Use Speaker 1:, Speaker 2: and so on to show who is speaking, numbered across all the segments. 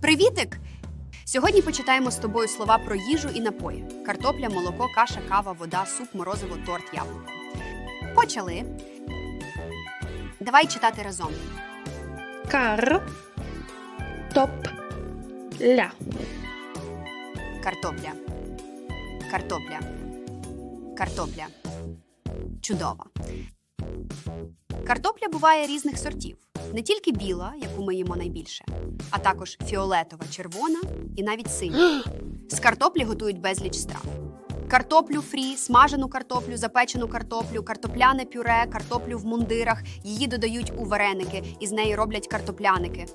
Speaker 1: Привітик! Сьогодні почитаємо з тобою слова про їжу і напої: картопля, молоко, каша, кава, вода, суп, морозиво, торт, яблуко. Почали. Давай читати разом.
Speaker 2: Кар. Топ. Ля.
Speaker 1: Картопля. Картопля. Картопля. Чудово. Картопля буває різних сортів. Не тільки біла, яку ми їмо найбільше, а також фіолетова, червона і навіть синя. З картоплі готують безліч страв. Картоплю фрі, смажену картоплю, запечену картоплю, картопляне пюре, картоплю в мундирах. Її додають у вареники і з неї роблять картопляники.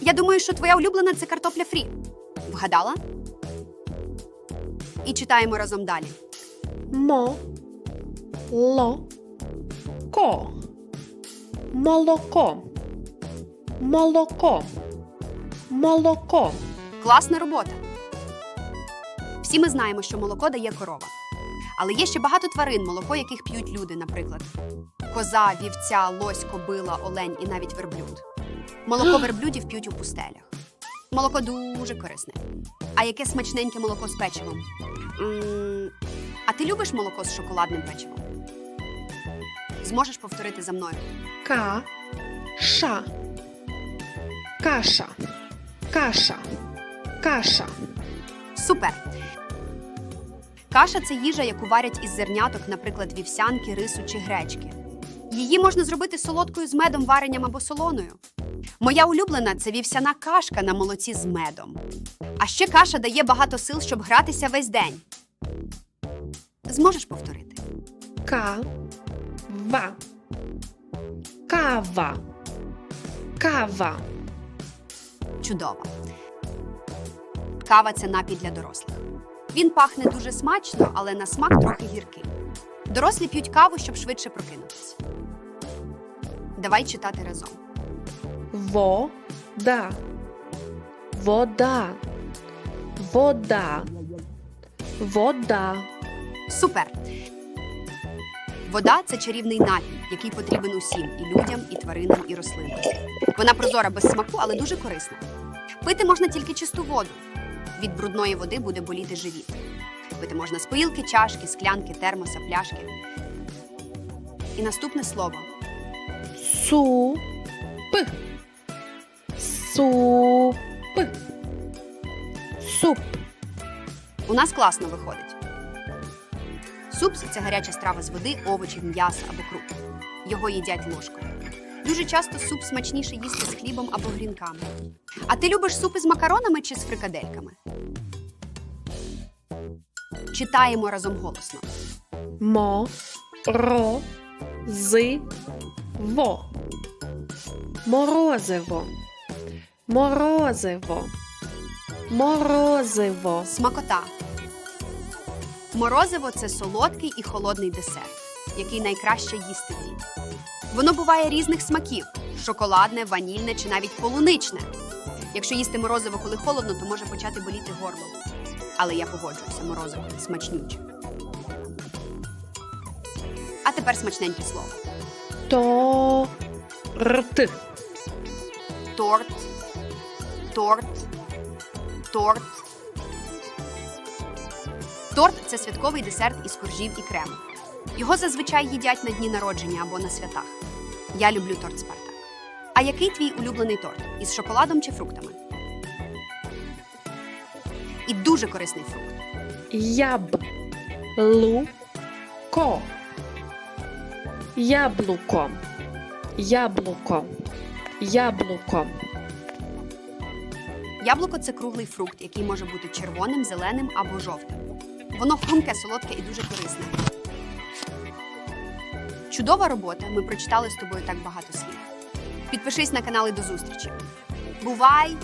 Speaker 1: Я думаю, що твоя улюблена це картопля фрі. Вгадала? І читаємо разом далі.
Speaker 2: Мо. Ло. Ко. Молоко. Молоко. Молоко.
Speaker 1: Класна робота. Всі ми знаємо, що молоко дає корова. Але є ще багато тварин, молоко яких п'ють люди, наприклад: коза, вівця, лось, кобила, олень і навіть верблюд. Молоко верблюдів п'ють у пустелях. Молоко дуже корисне. А яке смачненьке молоко з печивом? м а ти любиш молоко з шоколадним печивом? Зможеш повторити за мною.
Speaker 2: Ка. Ша. Каша. Каша. Каша.
Speaker 1: Супер! Каша це їжа, яку варять із зерняток, наприклад, вівсянки, рису чи гречки. Її можна зробити солодкою з медом, варенням або солоною. Моя улюблена це вівсяна кашка на молоці з медом. А ще каша дає багато сил, щоб гратися весь день. Зможеш повторити?
Speaker 2: Ка. Ва. Кава. Кава.
Speaker 1: Чудово. Кава це напій для дорослих. Він пахне дуже смачно, але на смак трохи гіркий. Дорослі п'ють каву, щоб швидше прокинутися. Давай читати разом.
Speaker 2: Вода. Вода. Вода. Вода.
Speaker 1: Супер! Вода це чарівний напій, який потрібен усім і людям, і тваринам, і рослинам. Вона прозора без смаку, але дуже корисна. Пити можна тільки чисту воду. Від брудної води буде боліти живіт. Пити можна з поїлки, чашки, склянки, термоса, пляшки. І наступне слово
Speaker 2: Суп. Суп. Суп.
Speaker 1: у нас класно виходить. Суп це гаряча страва з води, овочів, м'яса або круп. Його їдять ложкою. Дуже часто суп смачніше їсти з хлібом або грінками. А ти любиш супи з макаронами чи з фрикадельками? Читаємо разом голосно.
Speaker 2: Мо. Ро. Зи. Во. Морозиво. Морозиво. Морозиво.
Speaker 1: Смакота. Морозиво це солодкий і холодний десерт, який найкраще їсти влітку. Воно буває різних смаків: шоколадне, ванільне чи навіть полуничне. Якщо їсти морозиво, коли холодно, то може почати боліти горло. Але я погоджуюся, морозиво смачнюче. А тепер смачненьке слово.
Speaker 2: Торт.
Speaker 1: Торт, торт, торт. Торт це святковий десерт із коржів і крему. Його зазвичай їдять на дні народження або на святах. Я люблю торт Спартак. А який твій улюблений торт? Із шоколадом чи фруктами? І дуже корисний фрукт.
Speaker 2: Яблуко. Яблуко. Яблуко. Яблуко.
Speaker 1: Яблуко це круглий фрукт, який може бути червоним, зеленим або жовтим. Воно хрумке, солодке і дуже корисне. Чудова робота. Ми прочитали з тобою так багато слів. Підпишись на канал і до зустрічі. Бувай!